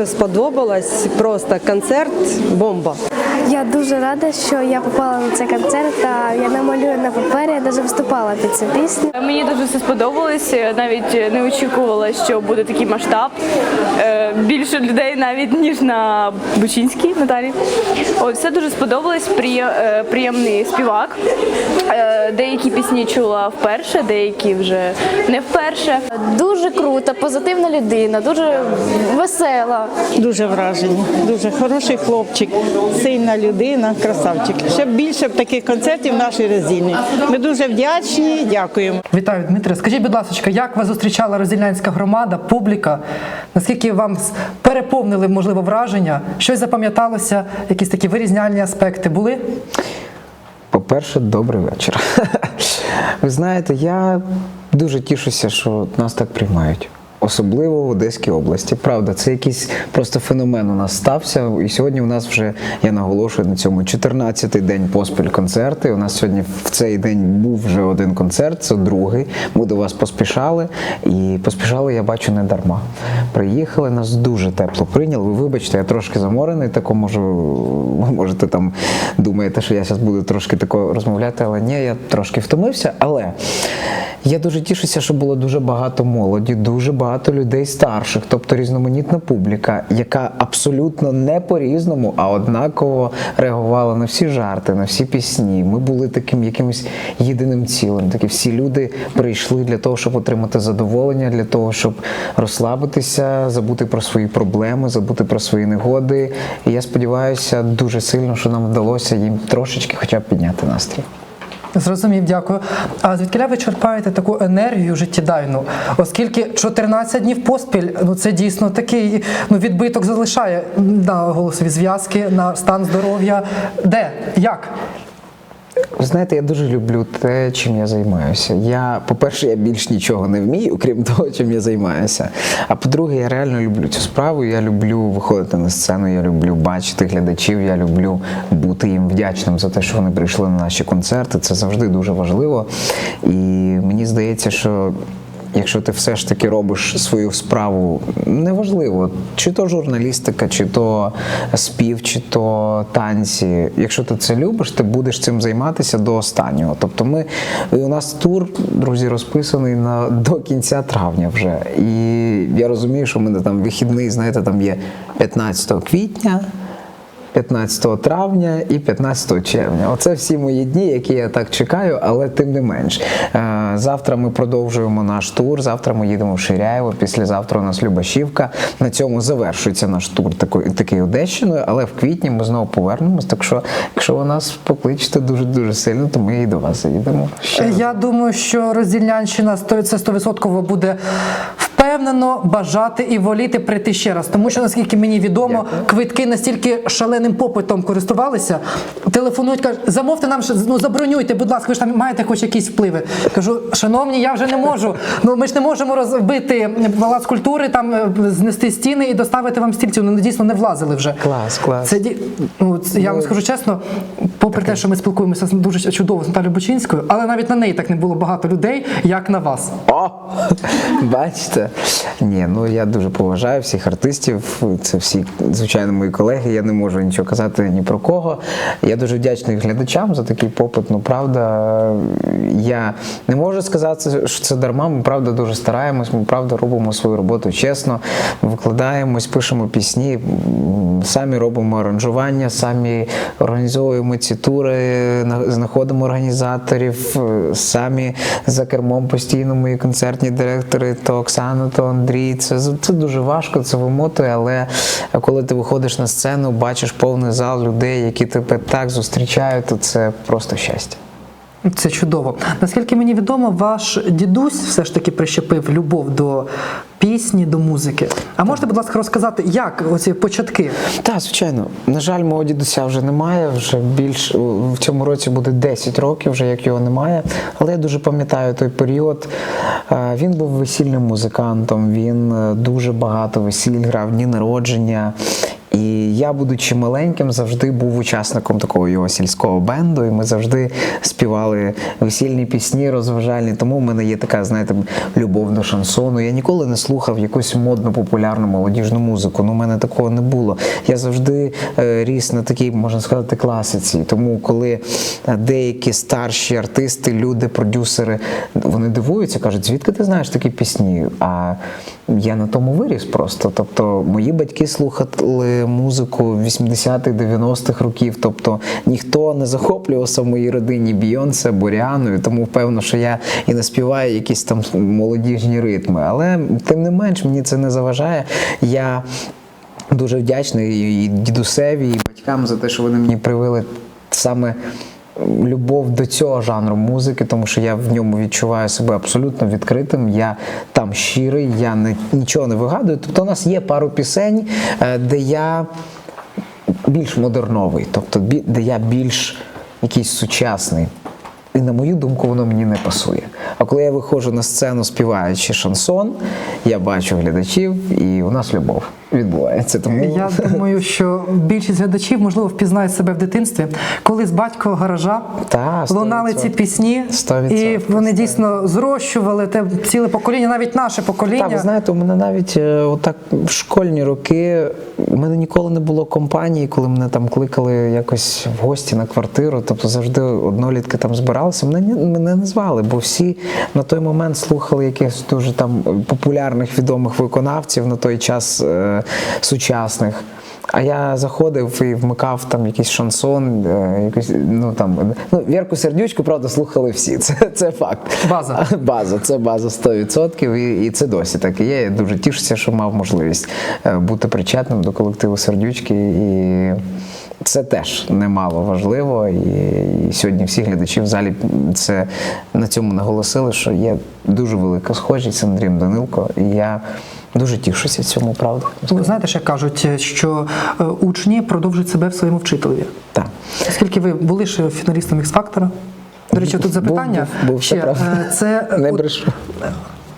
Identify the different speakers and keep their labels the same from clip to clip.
Speaker 1: Дуже сподобалось. Просто концерт бомба.
Speaker 2: Я дуже рада, що я попала на цей концерт. Та я намалюю на папері, я навіть виступала під цю пісню.
Speaker 3: Мені дуже все сподобалось. Навіть не очікувала, що буде такий масштаб. Е, Більше людей навіть ніж на Бучинській Наталі. От все дуже сподобалось. Приє- е, Приємний співак. Е, Деякі пісні чула вперше, деякі вже не вперше.
Speaker 4: Дуже крута, позитивна людина, дуже весела.
Speaker 5: Дуже вражені. Дуже хороший хлопчик, сильна людина, красавчик. Ще більше таких концертів в нашій резині. Ми дуже вдячні, дякуємо.
Speaker 6: Вітаю, Дмитре. Скажіть, будь ласка, як вас зустрічала роздільнянська громада, публіка? Наскільки вам переповнили, можливо, враження? Щось запам'яталося, якісь такі вирізняльні аспекти були?
Speaker 7: По-перше, добрий вечір. Ви знаєте, я дуже тішуся, що нас так приймають. Особливо в Одеській області. Правда, це якийсь просто феномен у нас стався. І сьогодні у нас вже, я наголошую на цьому, 14-й день поспіль концерти. У нас сьогодні в цей день був вже один концерт, це другий. Ми до вас поспішали. І поспішали, я бачу, не дарма. Приїхали, нас дуже тепло прийняли. Ви вибачте, я трошки заморений, тако можу, ви можете там думаєте, що я зараз буду трошки тако розмовляти, але ні, я трошки втомився. Але я дуже тішуся, що було дуже багато молоді, дуже багато людей старших, тобто різноманітна публіка, яка абсолютно не по-різному, а однаково реагувала на всі жарти, на всі пісні. Ми були таким якимось єдиним цілим. Такі всі люди прийшли для того, щоб отримати задоволення, для того, щоб розслабитися, забути про свої проблеми, забути про свої негоди. І я сподіваюся дуже сильно, що нам вдалося їм трошечки, хоча б підняти настрій.
Speaker 6: Зрозумів, дякую. А звідки ви черпаєте таку енергію життєдайну? Оскільки 14 днів поспіль, ну це дійсно такий ну, відбиток залишає на голосові зв'язки, на стан здоров'я. Де? Як?
Speaker 7: Ви знаєте, я дуже люблю те, чим я займаюся. Я, по-перше, я більш нічого не вмію, крім того, чим я займаюся. А по-друге, я реально люблю цю справу. Я люблю виходити на сцену, я люблю бачити глядачів, я люблю бути їм вдячним за те, що вони прийшли на наші концерти. Це завжди дуже важливо. І мені здається, що. Якщо ти все ж таки робиш свою справу, неважливо, чи то журналістика, чи то спів, чи то танці. Якщо ти це любиш, ти будеш цим займатися до останнього. Тобто, ми у нас тур, друзі, розписаний на до кінця травня вже. І я розумію, що в мене там вихідний, знаєте, там є 15 квітня. 15 травня і 15 червня. Оце всі мої дні, які я так чекаю, але тим не менш. Е, Завтра ми продовжуємо наш тур. Завтра ми їдемо в Ширяєво. Післязавтра у нас Любашівка. На цьому завершується наш тур такий, такий Одещиною, але в квітні ми знову повернемось. Так що, якщо ви нас покличете дуже дуже сильно, то ми і до вас заїдемо. Ще раз.
Speaker 6: Я думаю, що роздільнянщина це 100% буде впевнено бажати і воліти прийти ще раз. Тому що, наскільки мені відомо, квитки настільки шаленим попитом користувалися. Телефонують, кажуть, замовте нам ну забронюйте, будь ласка, ви ж там маєте хоч якісь впливи. Кажу, шановні, я вже не можу. Ну ми ж не можемо розбити палац культури, там е, знести стіни і доставити вам стільців. Ну дійсно не влазили вже.
Speaker 7: Клас, клас.
Speaker 6: Це ну, я вам скажу чесно, попри те, що ми спілкуємося з- дуже чудово з Наталією Бучинською, але навіть на неї так не було багато людей, як на вас.
Speaker 7: О! Бачите? Ні, ну я дуже поважаю всіх артистів. Це всі, звичайно, мої колеги. Я не можу нічого казати ні про кого. Я дуже вдячний глядачам за такий попит. Ну, правда, я не можу сказати, що це дарма. Ми правда дуже стараємось. Ми правда робимо свою роботу чесно, викладаємось, пишемо пісні, самі робимо аранжування, самі організовуємо ці тури, на- знаходимо організаторів, е, самі за кермом постійно мої концертні директори, то Оксана, то Андрій. Це, це дуже важко, це вимотує, але коли ти виходиш на сцену, бачиш повний зал людей, які тебе так зустрічають, то це просто щастя.
Speaker 6: Це чудово. Наскільки мені відомо, ваш дідусь все ж таки прищепив любов до пісні, до музики. А можете, будь ласка, розказати, як оці початки?
Speaker 7: Так, звичайно. На жаль, мого дідуся вже немає. Вже більш в цьому році буде 10 років, вже як його немає. Але я дуже пам'ятаю той період. Він був весільним музикантом, він е, дуже багато весіль грав, дні народження. І я, будучи маленьким, завжди був учасником такого його сільського бенду, і ми завжди співали весільні пісні, розважальні. Тому в мене є така, знаєте, любов до шансону. Я ніколи не слухав якусь модну популярну молодіжну музику. Ну, у мене такого не було. Я завжди е, ріс на такій, можна сказати, класиці. Тому коли е, деякі старші артисти, люди, продюсери, вони дивуються, кажуть, звідки ти знаєш такі пісні? А я на тому виріс просто. Тобто, мої батьки слухали музику 80-х, 90-х років. Тобто ніхто не захоплювався в моїй родині Бійонсе, Боріаною, тому певно, що я і не співаю якісь там молодіжні ритми. Але тим не менш мені це не заважає. Я дуже вдячний і дідусеві, і батькам за те, що вони мені привили саме любов до цього жанру музики, тому що я в ньому відчуваю себе абсолютно відкритим. Я там щирий, я не, нічого не вигадую. Тобто, у нас є пару пісень, е, де я більш модерновий, тобто де я більш якийсь сучасний. І на мою думку, воно мені не пасує. А коли я виходжу на сцену, співаючи шансон, я бачу глядачів, і у нас любов відбувається. Тому
Speaker 6: Я думаю, що більшість глядачів, можливо, впізнають себе в дитинстві, коли з батькова гаража
Speaker 7: Та,
Speaker 6: лунали ці пісні,
Speaker 7: Сто
Speaker 6: і
Speaker 7: відсотків,
Speaker 6: вони
Speaker 7: сто
Speaker 6: дійсно зрощували те ціле покоління, навіть наше покоління.
Speaker 7: Так, ви знаєте, у мене навіть е, отак в школьні роки у мене ніколи не було компанії, коли мене там кликали якось в гості на квартиру. Тобто завжди однолітки там збиралися. Мене, мене не звали, бо всі на той момент слухали якихось дуже там популярних відомих виконавців на той час е, сучасних. А я заходив і вмикав там якийсь шансон, е, якийсь, ну там ну, Вірку Сердючку, правда, слухали всі. Це, це факт.
Speaker 6: База.
Speaker 7: База, це база 100%, і, і це досі так і є. Я дуже тішуся, що мав можливість е, бути причетним до колективу Сердючки. І це теж немало важливо. І, і сьогодні всі глядачі в залі це на цьому наголосили, що є дуже велика схожість з Андрієм Данилко. І я дуже тішуся цьому, правда.
Speaker 6: Ви знаєте, ще кажуть, що е, учні продовжують себе в своєму вчителеві.
Speaker 7: Так.
Speaker 6: Оскільки ви були ще фіналістом ікс фактора. до речі, тут запитання.
Speaker 7: був, був,
Speaker 6: ще,
Speaker 7: це
Speaker 6: е, це
Speaker 7: Не брешу.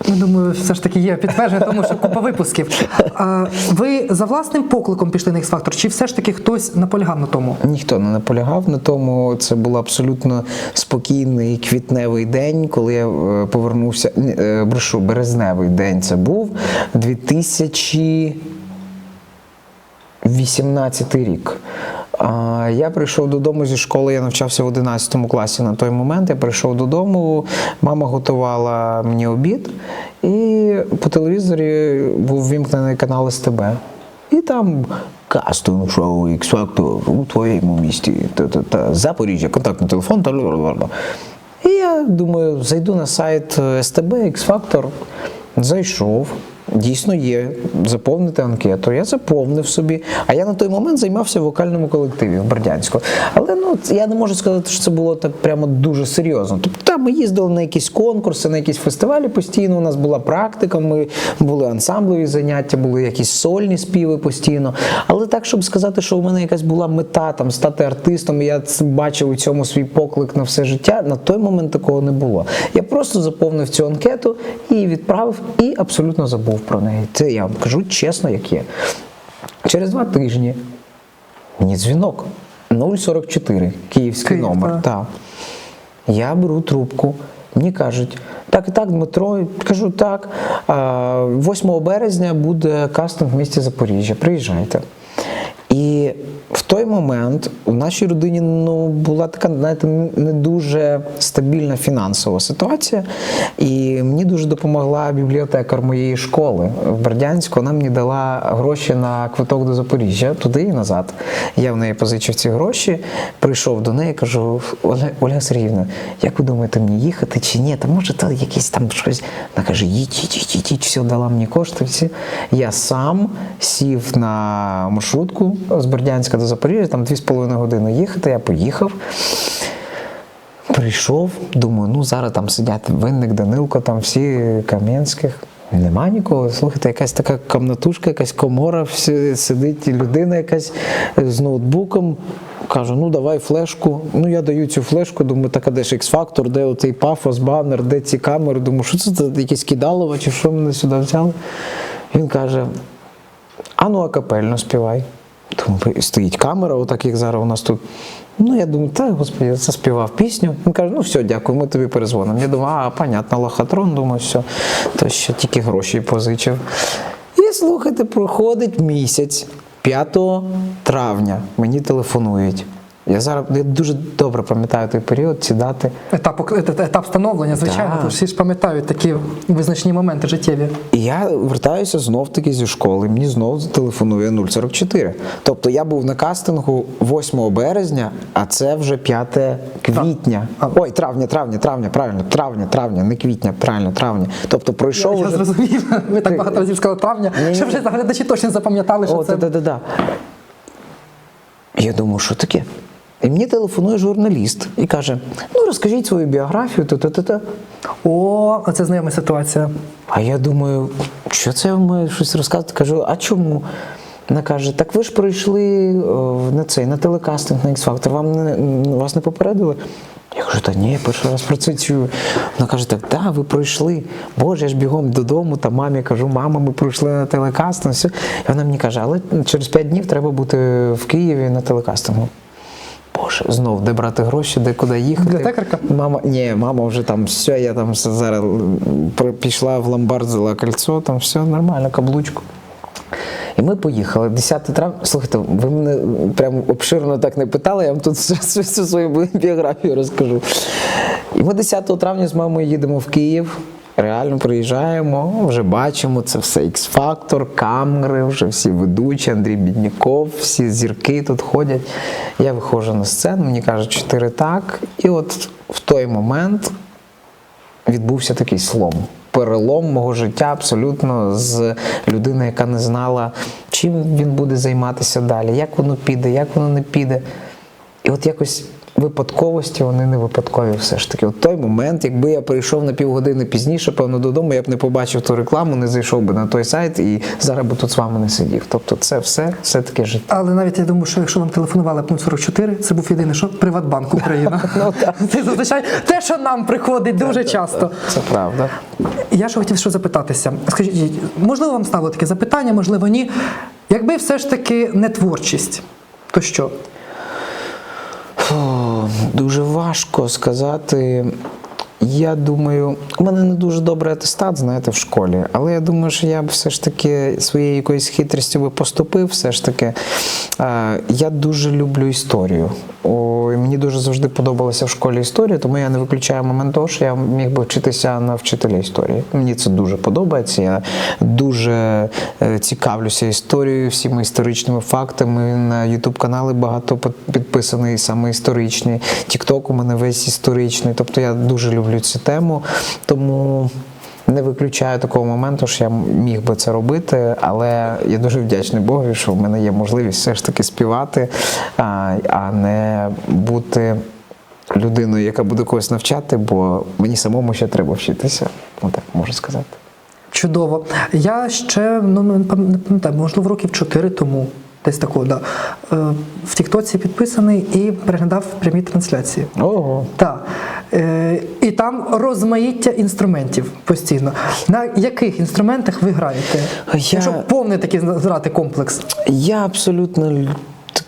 Speaker 6: Я думаю, все ж таки є підтвердження, тому що купа випусків. А ви за власним покликом пішли на X-Factor, чи все ж таки хтось наполягав на тому?
Speaker 7: Ніхто не наполягав на тому. Це був абсолютно спокійний квітневий день, коли я е, повернувся. ні, е, Брешу, березневий день це був 2018 рік. Я прийшов додому зі школи, я навчався в 11 класі на той момент. Я прийшов додому, мама готувала мені обід, і по телевізорі був вімкнений канал СТБ. І там кастинг шоу X Factor у твоєму місті. Та-та-та, Запоріжжя, контактний телефон. та ла-ла-ла-ла. І я думаю, зайду на сайт СТБ X Factor, зайшов. Дійсно є заповнити анкету. Я заповнив собі. А я на той момент займався в вокальному колективі в Бердянську. Але ну я не можу сказати, що це було так прямо дуже серйозно. Тобто там ми їздили на якісь конкурси, на якісь фестивалі постійно. У нас була практика, ми були ансамблеві заняття, були якісь сольні співи постійно. Але так, щоб сказати, що у мене якась була мета там стати артистом, я бачив у цьому свій поклик на все життя. На той момент такого не було. Я просто заповнив цю анкету і відправив, і абсолютно забув про неї. Це я вам кажу чесно, як є. Через два тижні мені дзвінок 044, київський
Speaker 6: Київ,
Speaker 7: номер.
Speaker 6: Так.
Speaker 7: Я беру трубку, мені кажуть, так і так, Дмитро, кажу так. 8 березня буде кастинг в місті Запоріжжя. Приїжджайте. І в той момент в нашій родині ну, була така, знаєте, не дуже стабільна фінансова ситуація. І мені дуже допомогла бібліотекар моєї школи в Бердянську. Вона мені дала гроші на квиток до Запоріжжя, туди і назад. Я в неї позичив ці гроші, прийшов до неї, кажу: Оля, Сергіївна, як ви думаєте, мені їхати чи ні? Та може то якесь там щось. Вона каже, їдь, їдь, їдь, їдь, все, дала мені кошти. Я сам сів на маршрутку з Бердянська до Запоріжжя, там 2,5 години їхати, я поїхав. Прийшов, думаю, ну зараз там сидять винник, Данилко, там всі Кам'янських. Нема нікого. Слухайте, якась така комнатушка, якась комора, всі, сидить людина якась з ноутбуком. Кажу, ну давай флешку. Ну я даю цю флешку, думаю, так а де ж X-Factor, де оцей пафос, банер, де ці камери. Думаю, що це за якесь кидалово, чи що мене сюди взяли? Він каже: а ну акапельно співай. Тому стоїть камера, отак як зараз у нас тут. Ну, я думаю, та господи, я заспівав пісню. Він каже, ну все, дякую, ми тобі перезвонимо. Я думаю, а, понятно, лохотрон, думаю, все, то ще тільки гроші позичив. І слухайте, проходить місяць, 5 травня мені телефонують. Я зараз я дуже добре пам'ятаю той період, ці дати.
Speaker 6: Етап, етап становлення, звичайно, що всі ж пам'ятають такі визначні моменти життєві.
Speaker 7: І я вертаюся знов таки зі школи. Мені знов телефонує 044. Тобто я був на кастингу 8 березня, а це вже 5 квітня.
Speaker 6: А.
Speaker 7: Ой, травня, травня, травня, правильно, травня, травня, не квітня, правильно, травня. Тобто пройшов
Speaker 6: Я
Speaker 7: вже.
Speaker 6: зрозумів. Ви так багато разів сказали травня,
Speaker 7: Ні-ні.
Speaker 6: що вже глядачі точно запам'ятали, що
Speaker 7: О,
Speaker 6: це.
Speaker 7: да, да, да. Я думаю, що таке? І мені телефонує журналіст і каже: ну розкажіть свою біографію, та-та-та-та.
Speaker 6: О, оце знайома ситуація.
Speaker 7: А я думаю, що це має щось розказувати? Кажу, а чому? Вона каже, так ви ж пройшли о, на цей на телекастинг на X-Factor, вам не, вас не попередили? Я кажу, та ні, я перший раз про це чую. Вона каже, так, да, ви пройшли. Боже, я ж бігом додому, та мамі кажу, мама, ми пройшли на телекастинг. І вона мені каже, але через 5 днів треба бути в Києві на телекастингу. Боже, знов де брати гроші, де куди їхати.
Speaker 6: Бібліотекарка?
Speaker 7: Мама, ні, мама вже там все, я там все зараз пішла в ломбард, взяла кольцо, там все нормально, каблучку. І ми поїхали. 10 травня. Слухайте, ви мене прям обширно так не питали, я вам тут всю свою біографію розкажу. І ми 10 травня з мамою їдемо в Київ. Реально приїжджаємо, вже бачимо це все X-Factor, камери, вже всі ведучі, Андрій Бідніков, всі зірки тут ходять. Я виходжу на сцену, мені кажуть, чотири так. І от в той момент відбувся такий слом. Перелом мого життя абсолютно з людини, яка не знала, чим він буде займатися далі, як воно піде, як воно не піде. І от якось випадковості вони не випадкові все ж таки. От той момент, якби я прийшов на півгодини пізніше, певно, додому, я б не побачив ту рекламу, не зайшов би на той сайт і зараз би тут з вами не сидів. Тобто це все, все таке життя.
Speaker 6: Але навіть я думаю, що якщо вам телефонували б 044, це був єдиний що Приватбанк Україна. Це зазвичай те, що нам приходить дуже часто.
Speaker 7: Це правда.
Speaker 6: Я ж хотів що запитатися. Скажіть, можливо, вам ставило таке запитання, можливо, ні. Якби все ж таки не творчість, то що?
Speaker 7: Дуже важко сказати. Я думаю, у мене не дуже добрий атестат, знаєте, в школі, але я думаю, що я б все ж таки своєю якоюсь хитрістю би поступив. Все ж таки, я дуже люблю історію. І мені дуже завжди подобалася в школі історія, тому я не виключаю момент того, що я міг би вчитися на вчителя історії. Мені це дуже подобається. Я дуже е, цікавлюся історією, всіми історичними фактами. На Ютуб канали багато підписаний саме історичні. Тікток у мене весь історичний. Тобто я дуже люблю цю тему. Тому. Не виключаю такого моменту, що я міг би це робити, але я дуже вдячний Богові, що в мене є можливість все ж таки співати, а, не бути людиною, яка буде когось навчати, бо мені самому ще треба вчитися. Отак можу сказати.
Speaker 6: Чудово. Я ще ну не пам'ятаю, можливо, років 4 тому. Десь такого, да. Е, в Тіктоці підписаний і переглядав прямі трансляції.
Speaker 7: Ого.
Speaker 6: Так. І там розмаїття інструментів постійно. На яких інструментах ви граєте?
Speaker 7: Я-
Speaker 6: Щоб повний такий зрати комплекс.
Speaker 7: Я абсолютно лю-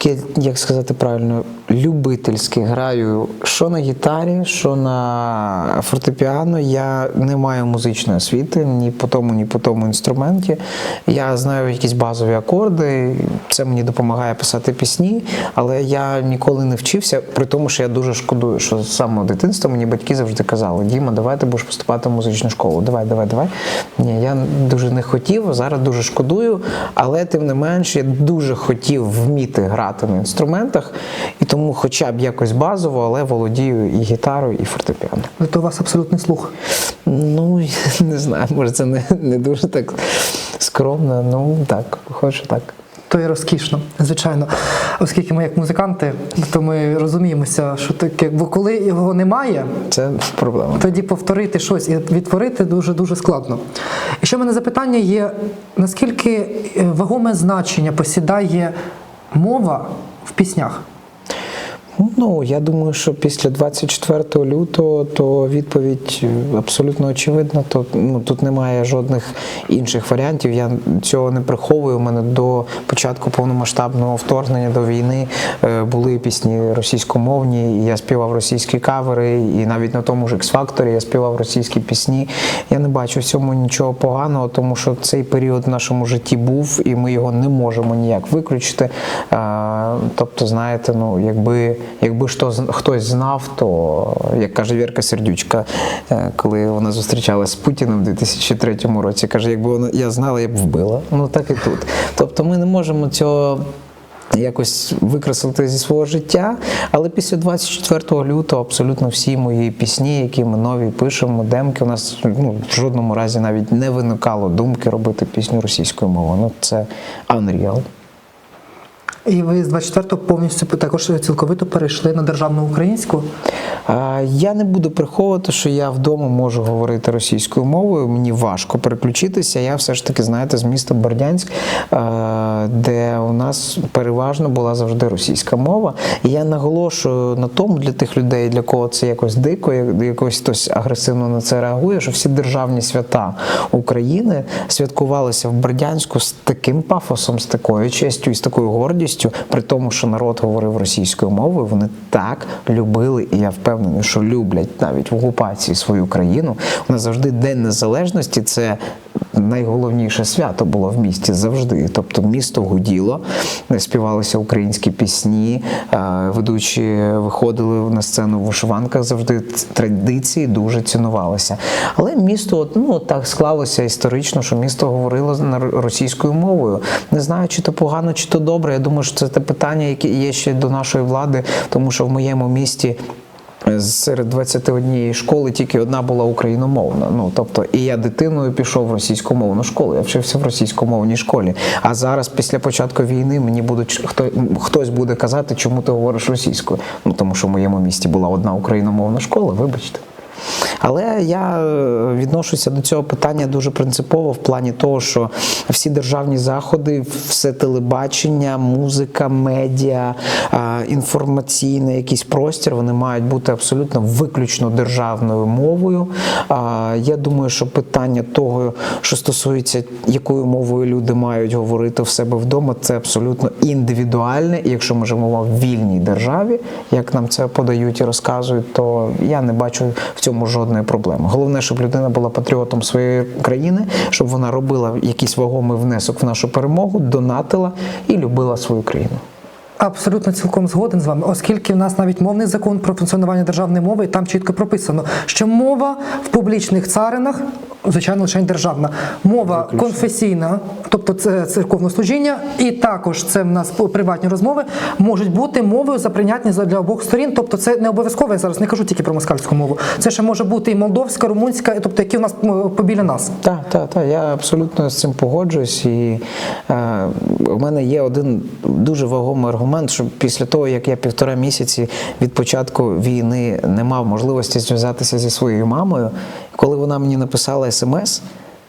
Speaker 7: таке, як сказати правильно, любительськи граю що на гітарі, що на фортепіано. Я не маю музичної освіти ні по тому, ні по тому інструменті. Я знаю якісь базові акорди, це мені допомагає писати пісні, але я ніколи не вчився, при тому, що я дуже шкодую, що з самого дитинства мені батьки завжди казали: Діма, давай ти будеш поступати в музичну школу. Давай, давай, давай. Ні, я дуже не хотів, зараз дуже шкодую, але тим не менш я дуже хотів вміти грати на інструментах, і тому, хоча б якось базово, але володію і гітарою, і фортепіано.
Speaker 6: То у вас абсолютний слух.
Speaker 7: Ну, не знаю, може це не, не дуже так скромно. Ну так, хочу так.
Speaker 6: То є розкішно, звичайно. Оскільки ми як музиканти, то ми розуміємося, що таке, бо коли його немає,
Speaker 7: Це проблема.
Speaker 6: тоді повторити щось і відтворити дуже дуже складно. І ще в мене запитання є: наскільки е, вагоме значення посідає мова в піснях?
Speaker 7: Ну, я думаю, що після 24 лютого то відповідь е, абсолютно очевидна. То, ну, тут немає жодних інших варіантів. Я цього не приховую. У мене до початку повномасштабного вторгнення до війни е, були пісні російськомовні, і я співав російські кавери, і навіть на тому ж X-Factor я співав російські пісні. Я не бачу в цьому нічого поганого, тому що цей період в нашому житті був, і ми його не можемо ніяк виключити. Тобто, знаєте, ну якби, якби ж то хтось знав, то як каже Вірка Сердючка, е, коли вона зустрічалася з Путіним у 2003 році, каже, якби вона я знала, я б вбила. Ну так і тут. Тобто, ми не можемо цього. Якось викреслити зі свого життя, але після 24 лютого абсолютно всі мої пісні, які ми нові пишемо, демки, у нас ну, в жодному разі навіть не виникало думки робити пісню російською мовою. Ну це unreal.
Speaker 6: І ви з 24-го повністю також цілковито перейшли на державну українську.
Speaker 7: Я не буду приховувати, що я вдома можу говорити російською мовою. Мені важко переключитися. Я все ж таки, знаєте, з міста Бердянськ, де у нас переважно була завжди російська мова. І я наголошую на тому для тих людей, для кого це якось дико, якось хтось агресивно на це реагує, що всі державні свята України святкувалися в Бердянську з таким пафосом, з такою честю і з такою гордістю, при тому, що народ говорив російською мовою. Вони так любили, і я впевнений, що люблять навіть в окупації свою країну. У завжди День Незалежності це найголовніше свято було в місті завжди. Тобто місто гуділо, співалися українські пісні, е, ведучі виходили на сцену в вишиванках. Завжди традиції дуже цінувалися. Але місто, ну так склалося історично, що місто говорило на російською мовою. Не знаю, чи то погано, чи то добре. Я думаю, що це те питання, яке є ще до нашої влади, тому що в моєму місті. Серед 21 школи тільки одна була україномовна. Ну тобто, і я дитиною пішов в російськомовну школу. Я вчився в російськомовній школі. А зараз, після початку війни, мені будуть хто хтось буде казати, чому ти говориш російською. Ну тому що в моєму місті була одна україномовна школа. Вибачте. Але я е, відношуся до цього питання дуже принципово в плані того, що всі державні заходи, все телебачення, музика, медіа, інформаційний якийсь простір, вони мають бути абсолютно виключно державною мовою. Я думаю, що питання того, що стосується якою мовою люди мають говорити в себе вдома, це абсолютно індивідуальне. Якщо ми живемо в вільній державі, як нам це подають і розказують, то я не бачу в цьому жодної проблеми. Головне, щоб людина була патріотом своєї країни, щоб вона робила якийсь вагомий внесок в нашу перемогу, донатила і любила свою країну.
Speaker 6: Абсолютно цілком згоден з вами, оскільки в нас навіть мовний закон про функціонування державної мови, і там чітко прописано, що мова в публічних царинах, звичайно, лише державна, мова конфесійна, тобто це церковне служіння, і також це в нас приватні розмови, можуть бути мовою за- для обох сторін. Тобто, це не обов'язково. Я зараз не кажу тільки про москальську мову. Це ще може бути і молдовська, румунська, тобто які у нас побіля нас.
Speaker 7: Так, так, так. Я абсолютно з цим погоджуюсь. І е, у мене є один дуже вагомий аргумент, що після того, як я півтора місяці від початку війни не мав можливості зв'язатися зі своєю мамою, коли вона мені написала смс.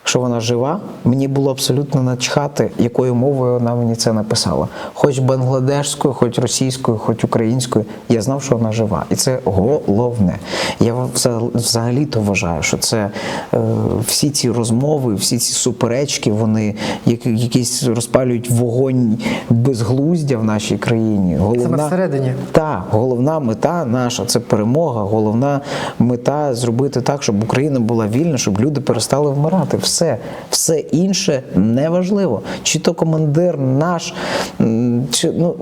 Speaker 7: Що вона жива, мені було абсолютно начхати, якою мовою вона мені це написала. Хоч бангладешською, хоч російською, хоч українською. Я знав, що вона жива. І це головне. Я взагалі- взагалі-то вважаю, що це е, всі ці розмови, всі ці суперечки, вони які- якісь розпалюють вогонь безглуздя в нашій країні. Головна,
Speaker 6: всередині.
Speaker 7: так, головна мета наша це перемога. Головна мета зробити так, щоб Україна була вільна, щоб люди перестали вмирати. Все, все інше неважливо. Чи то командир наш, чи ну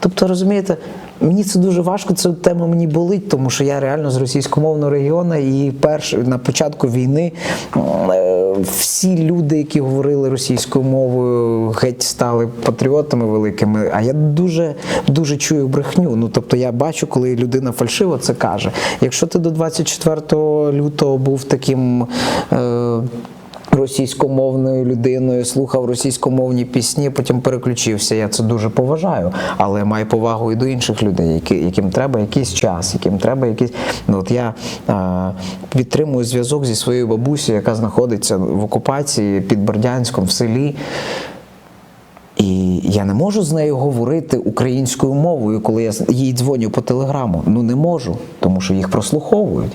Speaker 7: тобто, розумієте. Мені це дуже важко, ця тема мені болить, тому що я реально з російськомовного регіону, і перш на початку війни е, всі люди, які говорили російською мовою, геть стали патріотами великими. А я дуже дуже чую брехню. Ну тобто я бачу, коли людина фальшиво це каже. Якщо ти до 24 лютого був таким. Е, Російськомовною людиною слухав російськомовні пісні, потім переключився. Я це дуже поважаю, але маю повагу і до інших людей, які, яким треба якийсь час, яким треба якийсь. Ну от я а, підтримую зв'язок зі своєю бабусею, яка знаходиться в окупації під Бердянськом в селі. І я не можу з нею говорити українською мовою, коли я їй дзвоню по телеграму. Ну не можу, тому що їх прослуховують.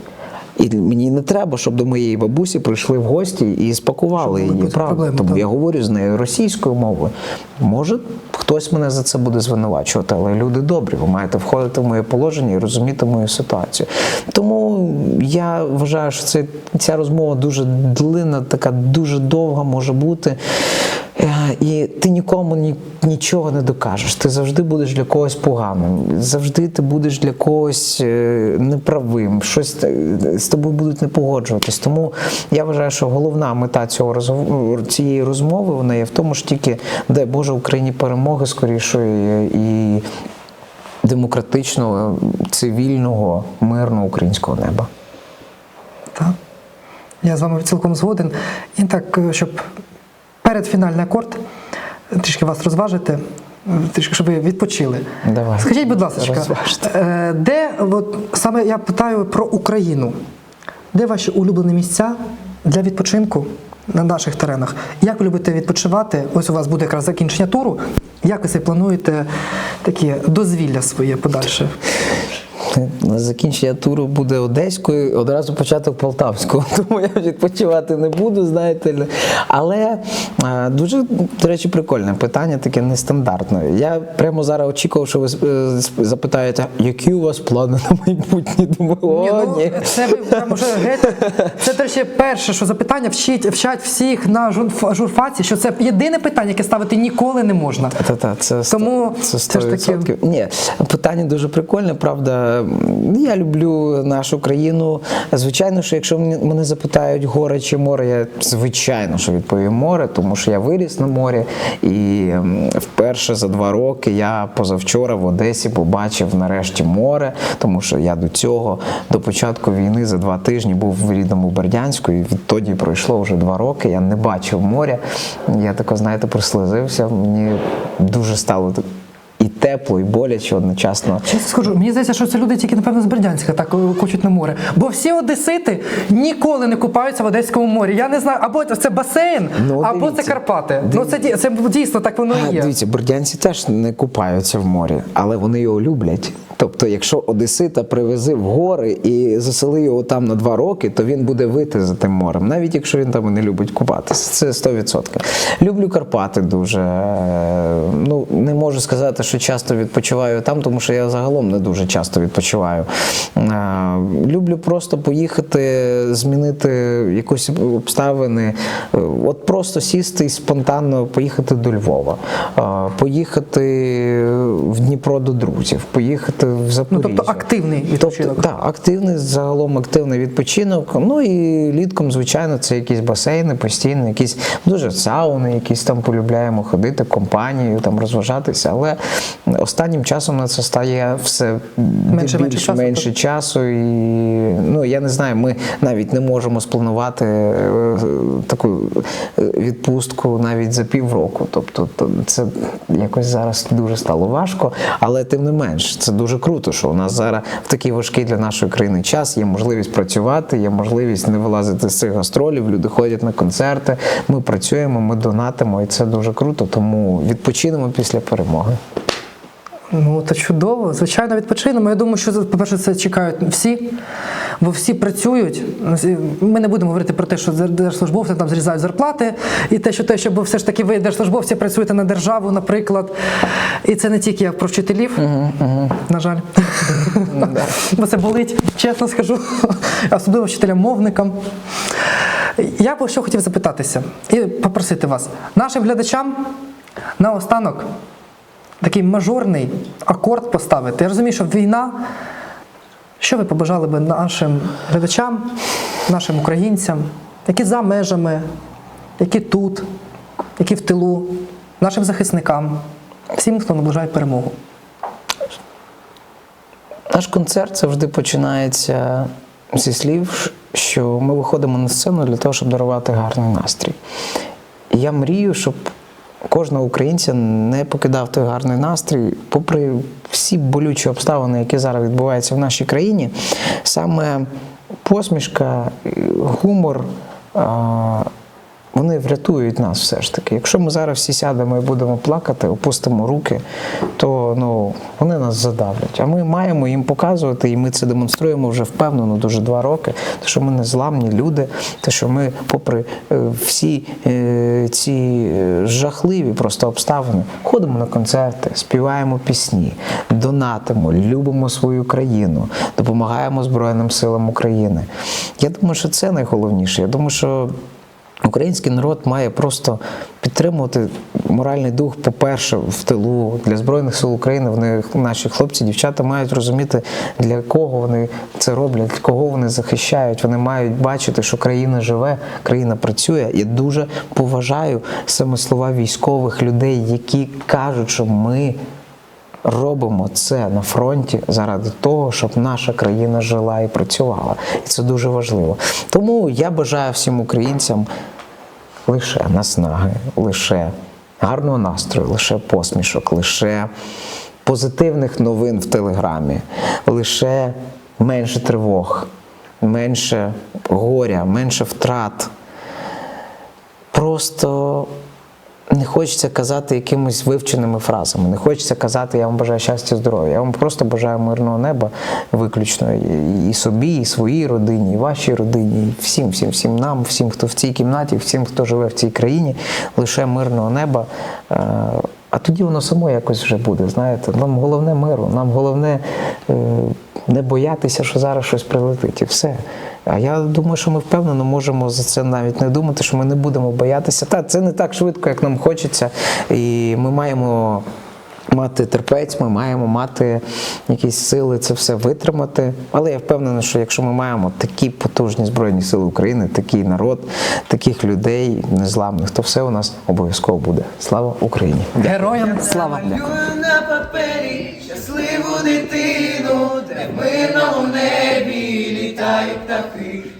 Speaker 7: І мені не треба, щоб до моєї бабусі прийшли в гості і спакували
Speaker 6: Щоб
Speaker 7: її. Правда.
Speaker 6: проблеми,
Speaker 7: Тому
Speaker 6: так.
Speaker 7: я говорю з нею російською мовою. Може, хтось мене за це буде звинувачувати, але люди добрі, ви маєте входити в моє положення і розуміти мою ситуацію. Тому я вважаю, що це, ця розмова дуже длинна, така дуже довга може бути. Е, І ти нікому ні, нічого не докажеш. Ти завжди будеш для когось поганим, завжди ти будеш для когось е, неправим, щось е, з тобою будуть не погоджуватись. Тому я вважаю, що головна мета цього розгов- цієї розмови вона є в тому, що тільки дай Боже Україні перемоги скорішої і демократичного, цивільного, мирного українського неба.
Speaker 6: Так. Я з вами цілком згоден. І так, щоб передфінальний акорд е, трішки вас розважити, трішки, щоб ви відпочили.
Speaker 7: Давай.
Speaker 6: Скажіть, будь ласка, е, де от, саме я питаю про Україну? Де ваші улюблені місця для відпочинку на наших теренах? Як ви любите відпочивати? Ось у вас буде якраз закінчення туру. Як ви плануєте такі дозвілля своє подальше?
Speaker 7: Закінчення туру буде одеською, одразу початок полтавського, тому я відпочивати не буду, знаєте. Але е, дуже, до речі, прикольне питання, таке нестандартне. Я прямо зараз очікував, що ви е, запитаєте, які у вас плани на майбутнє? Думаю, о,
Speaker 6: Ні, ну,
Speaker 7: ні.
Speaker 6: Це ви вже геть. Це до речі, перше, що запитання вчить, вчать всіх на журф- журфаці, що це єдине питання, яке ставити ніколи не можна.
Speaker 7: Та-та, це
Speaker 6: Тому
Speaker 7: це
Speaker 6: це ж таки-
Speaker 7: Ні, питання дуже прикольне, правда. Я люблю нашу країну. Звичайно, що якщо мене запитають горе чи море, я звичайно що відповім море, тому що я виріс на морі. І вперше за два роки я позавчора в Одесі побачив нарешті море, тому що я до цього, до початку війни, за два тижні був в рідному Бердянську, і відтоді пройшло вже два роки. Я не бачив моря. Я тако, знаєте, прослизився. Мені дуже стало і тепло, і боляче одночасно.
Speaker 6: Чесно скажу, мені здається, що це люди тільки, напевно, з Бердянська так е, хочуть на море. Бо всі одесити ніколи не купаються в Одеському морі. Я не знаю, або це басейн,
Speaker 7: Ну,
Speaker 6: або це
Speaker 7: дивіться.
Speaker 6: Карпати. Ну це ді- це дійсно так воно і є.
Speaker 7: дивіться, бердянці теж не купаються в морі, але вони його люблять. Тобто, якщо Одесита привези в гори і засели його там на два роки, то він буде вити за тим морем, навіть якщо він там не любить купатися. Це 100%. Люблю Карпати дуже. Ну, не можу сказати, що часто відпочиваю там, тому що я загалом не дуже часто відпочиваю. Люблю просто поїхати, змінити якісь обставини. От просто сісти і спонтанно поїхати до Львова, поїхати в Дніпро до друзів, поїхати в
Speaker 6: Ну, тобто активний відпочинок.
Speaker 7: Тобто, так, активний, загалом активний відпочинок. Ну і літком, звичайно, це якісь басейни постійно, якісь дуже сауни, якісь там полюбляємо ходити, компанією, там розважатися. Але останнім часом на це стає все
Speaker 6: Менше, менше
Speaker 7: більш
Speaker 6: часу,
Speaker 7: менше часу. І ну я не знаю, ми навіть не можемо спланувати е, таку е, відпустку навіть за півроку. Тобто, це якось зараз дуже стало важко, але тим не менш, це дуже круто, що у нас зараз в такий важкий для нашої країни час є можливість працювати, є можливість не вилазити з цих гастролів. Люди ходять на концерти. Ми працюємо, ми донатимо, і це дуже круто. Тому відпочинемо після перемоги.
Speaker 6: Ну, то чудово. Звичайно, відпочинемо. Я думаю, що по-перше, це чекають всі, бо всі працюють. Ми не будемо говорити про те, що держслужбовці там зрізають зарплати, і те, що те, що бо все ж таки ви держслужбовці працюєте на державу, наприклад. І це не тільки я про вчителів, на жаль. Бо це болить, чесно скажу, особливо вчителям-мовникам. Я б що хотів запитатися і попросити вас, нашим глядачам наостанок такий мажорний акорд поставити. Я розумію, що війна. Що ви побажали би нашим глядачам, нашим українцям, які за межами, які тут, які в тилу, нашим захисникам, всім, хто наближає перемогу.
Speaker 7: Наш концерт завжди починається зі слів, що ми виходимо на сцену для того, щоб дарувати гарний настрій. І я мрію, щоб кожного українця не покидав той гарний настрій, попри всі болючі обставини, які зараз відбуваються в нашій країні, саме посмішка, гумор. Вони врятують нас все ж таки. Якщо ми зараз всі сядемо і будемо плакати, опустимо руки, то ну, вони нас задавлять. А ми маємо їм показувати, і ми це демонструємо вже впевнено дуже два роки, те, що ми не зламні люди, те, що ми, попри е, всі е, ці е, жахливі просто обставини, ходимо на концерти, співаємо пісні, донатимо, любимо свою країну, допомагаємо Збройним силам України. Я думаю, що це найголовніше. Я думаю, що Український народ має просто підтримувати моральний дух, по-перше, в тилу для Збройних сил України. Вони наші хлопці, дівчата мають розуміти, для кого вони це роблять, кого вони захищають. Вони мають бачити, що країна живе, країна працює. Я дуже поважаю саме слова військових людей, які кажуть, що ми робимо це на фронті заради того, щоб наша країна жила і працювала. І це дуже важливо. Тому я бажаю всім українцям лише наснаги, лише гарного настрою, лише посмішок, лише позитивних новин в Телеграмі, лише менше тривог, менше горя, менше втрат. Просто не хочеться казати якимись вивченими фразами. Не хочеться казати, я вам бажаю щастя, здоров'я. Я вам просто бажаю мирного неба виключно і- собі, і своїй родині, і вашій родині, і всім, всім, всім нам, всім, хто в цій кімнаті, всім, хто живе в цій країні, лише мирного неба. Е, А тоді воно само якось вже буде. Знаєте, нам головне миру, нам головне е, не боятися, що зараз щось прилетить, і все. А я думаю, що ми впевнено можемо за це навіть не думати, що ми не будемо боятися. Та це не так швидко, як нам хочеться, і ми маємо. Мати терпець, ми маємо мати якісь сили це все витримати. Але я впевнений, що якщо ми маємо такі потужні збройні сили України, такий народ, таких людей незламних, то все у нас обов'язково буде. Слава Україні!
Speaker 6: Героям слава!
Speaker 8: На папері щасливу дитину, де в мирному небі літають птахи.